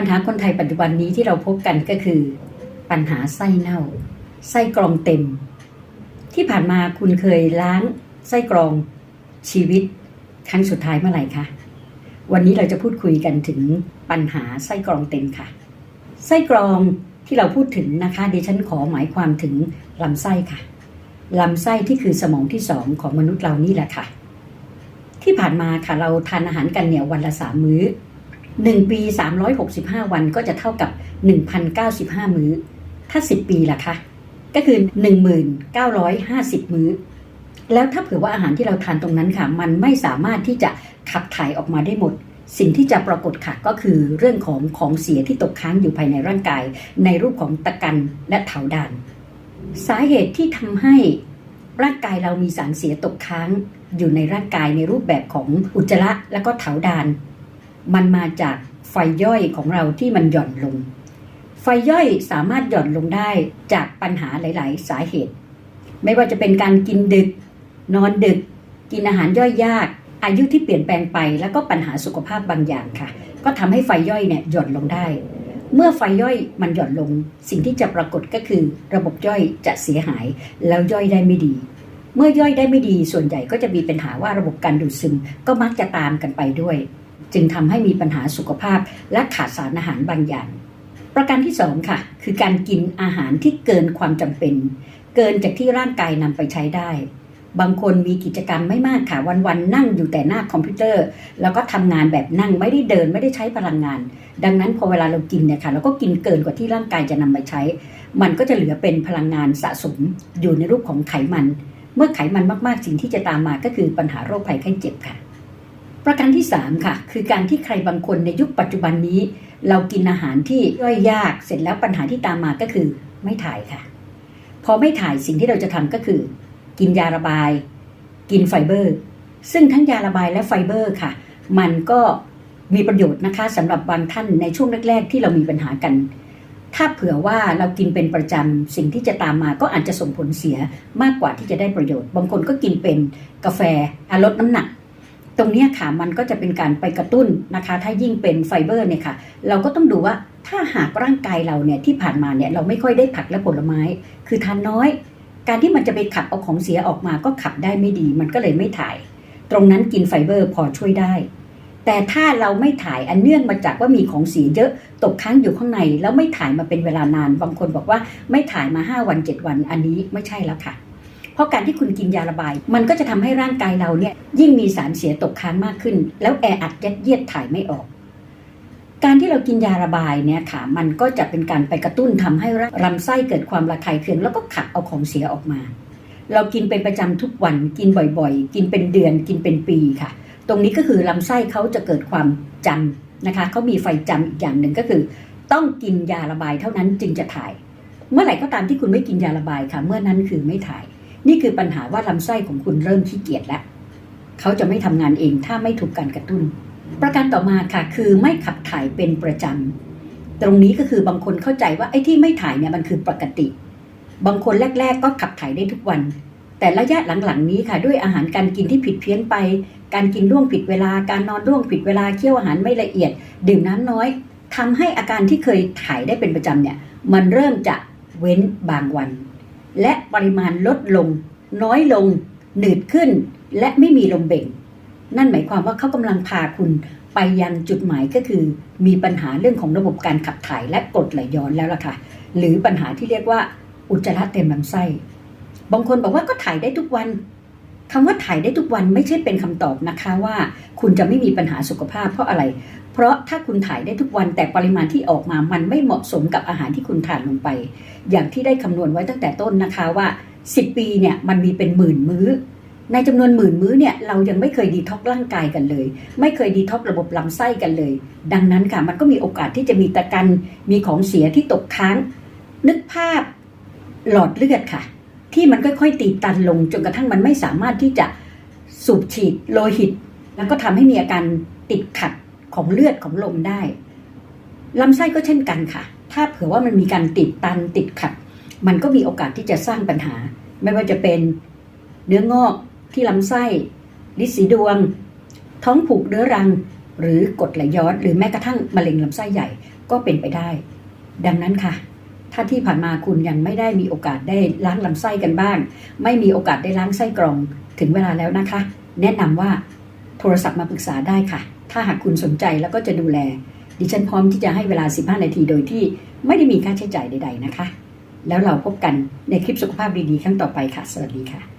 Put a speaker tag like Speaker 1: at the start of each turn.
Speaker 1: ปัญหาคนไทยปัจจุบันนี้ที่เราพบกันก็คือ ปัญหาไส้เน่า ไส้กรองเต็ม ที่ผ่านมาคุณเคยล้างไส้กรองชีวิตครั้งสุดท้ายเมื่อไหร่คะวันนี้เราจะพูดคุยกันถึงปัญหาไส้กรองเต็มค่ะ ไส้กรองที่เราพูดถึงนะคะดิฉันขอหมายความถึงลำไส้ค่ะลำไส้ที่คือสมองที่สองของมนุษย์เรานี่แหละค่ะ ที่ผ่านมาค่ะเราทานอาหารกันเนี่ยวันละสามมื้อ หนึ่งปีสามร้อยหกสิบห้าวันก็จะเท่ากับหนึ่งพันเก้าสิบห้ามื้อ ถ้าสิบปีล่ะคะ ก็คือหนึ่งหมื่นเก้าร้อยห้าสิบมื้อ แล้วถ้าเผื่อว่าอาหารที่เราทานตรงนั้นค่ะ มันไม่สามารถที่จะขับถ่ายออกมาได้หมด สิ่งที่จะปรากฏค่ะก็คือเรื่องของของเสียที่ตกค้างอยู่ภายในร่างกาย ในรูปของตะกันและเถาดาน สาเหตุที่ทำให้ร่างกายเรามีสารเสียตกค้างอยู่ในร่างกายในรูปแบบของอุจจาระและก็เถาดาน มันมาจากไฟย่อยของเราที่มันหย่อนลง ไฟย่อยสามารถหย่อนลงได้จากปัญหาหลาย ๆ สาเหตุ ไม่ว่าจะเป็นการกินดึก นอนดึก กินอาหารย่อยยาก อายุที่เปลี่ยนแปลงไป แล้วก็ปัญหาสุขภาพบางอย่างค่ะ ก็ทำให้ไฟย่อยเนี่ยหย่อนลงได้ เมื่อไฟย่อยมันหย่อนลง สิ่งที่จะปรากฏก็คือ ระบบย่อยจะเสียหายแล้วย่อยได้ไม่ดีเมื่อย่อยได้ไม่ดีส่วนใหญ่ก็จะมีปัญหาว่าระบบการดูดซึมก็มักจะตามกันไปด้วย จึงทำให้มีปัญหาสุขภาพและขาดสารอาหารบางอย่าง ประการที่สองค่ะ คือการกินอาหารที่เกินความจำเป็น เกินจากที่ร่างกายนำไปใช้ได้ บางคนมีกิจกรรมไม่มากค่ะวันๆนั่งอยู่แต่หน้าคอมพิวเตอร์ แล้วก็ทำงานแบบนั่งไม่ได้เดินไม่ได้ใช้พลังงาน ดังนั้นพอเวลาเรากินเนี่ยค่ะเราก็กินเกินกว่าที่ร่างกายจะนำไปใช้ มันก็จะเหลือเป็นพลังงานสะสมอยู่ในรูปของไขมัน เมื่อไขมันมากๆสิ่งที่จะตามมาก็คือปัญหาโรคภัยไข้เจ็บค่ะ ประการที่ 3 ค่ะ คือการที่ใครบางคนในยุคปัจจุบันนี้ เรากินอาหารที่ย่อยยาก เสร็จแล้วปัญหาที่ตามมาก็คือไม่ถ่ายค่ะ พอไม่ถ่ายสิ่งที่เราจะทำก็คือ กินยาระบาย กินไฟเบอร์ ซึ่งทั้งยาระบายและไฟเบอร์ค่ะ มันก็มีประโยชน์นะคะสำหรับบางท่านในช่วงแรกๆ ที่เรามีปัญหากัน ถ้าเผื่อว่าเรากินเป็นประจำสิ่งที่จะตามมาก็อาจจะส่งผลเสียมากกว่าที่จะได้ประโยชน์ บางคนก็กินเป็นกาแฟลดน้ำหนัก ตรงนี้ค่ะมันก็จะเป็นการไปกระตุ้นนะคะ ถ้ายิ่งเป็นไฟเบอร์เนี่ยค่ะ เราก็ต้องดูว่าถ้าหากร่างกายเราเนี่ยที่ผ่านมาเนี่ยเราไม่ค่อยได้ผักและผลไม้ คือทานน้อย การที่มันจะไปขับเอาของเสียออกมาก็ขับได้ไม่ดี มันก็เลยไม่ถ่าย ตรงนั้นกินไฟเบอร์พอช่วยได้ แต่ถ้าเราไม่ถ่ายอันเนื่องมาจากว่ามีของเสียเยอะตกค้างอยู่ข้างใน แล้วไม่ถ่ายมาเป็นเวลานานบางคนบอกว่าไม่ถ่ายมา 5 วัน 7 วันอันนี้ไม่ใช่แล้วค่ะ เพราะการที่คุณกินยาระบาย มันก็จะทำให้ร่างกายเราเนี่ยยิ่งมีสารเสียตกค้างมากขึ้น แล้วแออัดยัดเยียดถ่ายไม่ออก การที่เรากินยาระบายเนี่ยค่ะ มันก็จะเป็นการไปกระตุ้นทำให้ลำไส้เกิดความระคายเคืองแล้วก็ขับเอาของเสียออกมา เรากินเป็นประจำทุกวันกินบ่อยๆ กินเป็นเดือนกินเป็นปีค่ะ ตรงนี้ก็คือลำไส้เขาจะเกิดความจำนะคะเขามีไฟจำอีกอย่างหนึ่งก็คือ ต้องกินยาระบายเท่านั้นจึงจะถ่าย เมื่อไหร่ก็ตามที่คุณไม่กินยาระบายค่ะ เมื่อนั้นคือไม่ถ่าย นี่คือปัญหาว่าลำไส้ของคุณเริ่มขี้เกียจแล้ว เขาจะไม่ทำงานเองถ้าไม่ถูกการกระตุ้น ประการต่อมาค่ะ คือไม่ขับถ่ายเป็นประจำ ตรงนี้ก็คือบางคนเข้าใจว่าไอ้ที่ไม่ถ่ายเนี่ยมันคือปกติ บางคนแรก ๆ ก็ขับถ่ายได้ทุกวัน แต่ระยะหลังๆนี้ค่ะ ด้วยอาหารการกินที่ผิดเพี้ยนไป การกินร่วงผิดเวลา การนอนร่วงผิดเวลา เคี่ยวอาหารไม่ละเอียด ดื่มน้ำน้อยทำให้อาการที่เคยถ่ายได้เป็นประจำเนี่ย มันเริ่มจะเว้นบางวัน และปริมาณลดลง น้อยลง หนืดขึ้น และไม่มีลมเบ่ง นั่นหมายความว่าเขากำลังพาคุณไปยังจุดหมายก็คือ มีปัญหาเรื่องของระบบการขับถ่ายและกรดไหลย้อนแล้วล่ะค่ะ หรือปัญหาที่เรียกว่าอุจจาระเต็มลำไส้ บางคนบอกว่าก็ถ่ายได้ทุกวันคำว่าถ่ายได้ทุกวันไม่ใช่เป็นคำตอบนะคะว่า คุณจะไม่มีปัญหาสุขภาพเพราะอะไร เพราะถ้าคุณถ่ายได้ทุกวันแต่ปริมาณที่ออกมามันไม่เหมาะสมกับอาหารที่คุณทานลงไป อย่างที่ได้คำนวณไว้ตั้งแต่ต้นนะคะว่า 10 ปีเนี่ยมันมีเป็นหมื่นมื้อ ในจำนวนหมื่นมื้อเนี่ยเรายังไม่เคยดีท็อกร่างกายกันเลย ไม่เคยดีท็อกระบบลำไส้กันเลย ดังนั้นค่ะมันก็มีโอกาสที่จะมีตะกันมีของเสียที่ตกค้าง นึกภาพหลอดเลือดค่ะ ที่มันค่อยๆตีบตันลงจนกระทั่งมันไม่สามารถที่จะสูบฉีดโลหิต แล้วก็ทำให้มีอาการติดขัด ของเลือดของลมได้ลำไส้ก็เช่นกันค่ะ ถ้าเผื่อว่ามันมีการติดตันติดขัด มันก็มีโอกาสที่จะสร้างปัญหา ไม่ว่าจะเป็นเนื้องอกที่ลำไส้ลินสีดวง ท้องผูกเรื้อรัง หรือกดไหลย้อน หรือแม้กระทั่งมะเร็งลำไส้ใหญ่ก็เป็นไปได้ ดังนั้นค่ะ ถ้าที่ผ่านมาคุณยังไม่ได้มีโอกาสได้ล้างลำไส้กันบ้าง ไม่มีโอกาสได้ล้างไส้กรอง ถึงเวลาแล้วนะคะ แนะนำว่าโทรศัพท์มาปรึกษาได้ค่ะ ถ้าหากคุณสนใจแล้วก็จะดูแล ดิฉันพร้อมที่จะให้เวลา 15 นาทีโดยที่ไม่ได้มีค่าใช้จ่ายใด ๆ นะคะ แล้วเราพบกันในคลิปสุขภาพดีๆครั้งต่อไปค่ะ สวัสดีค่ะ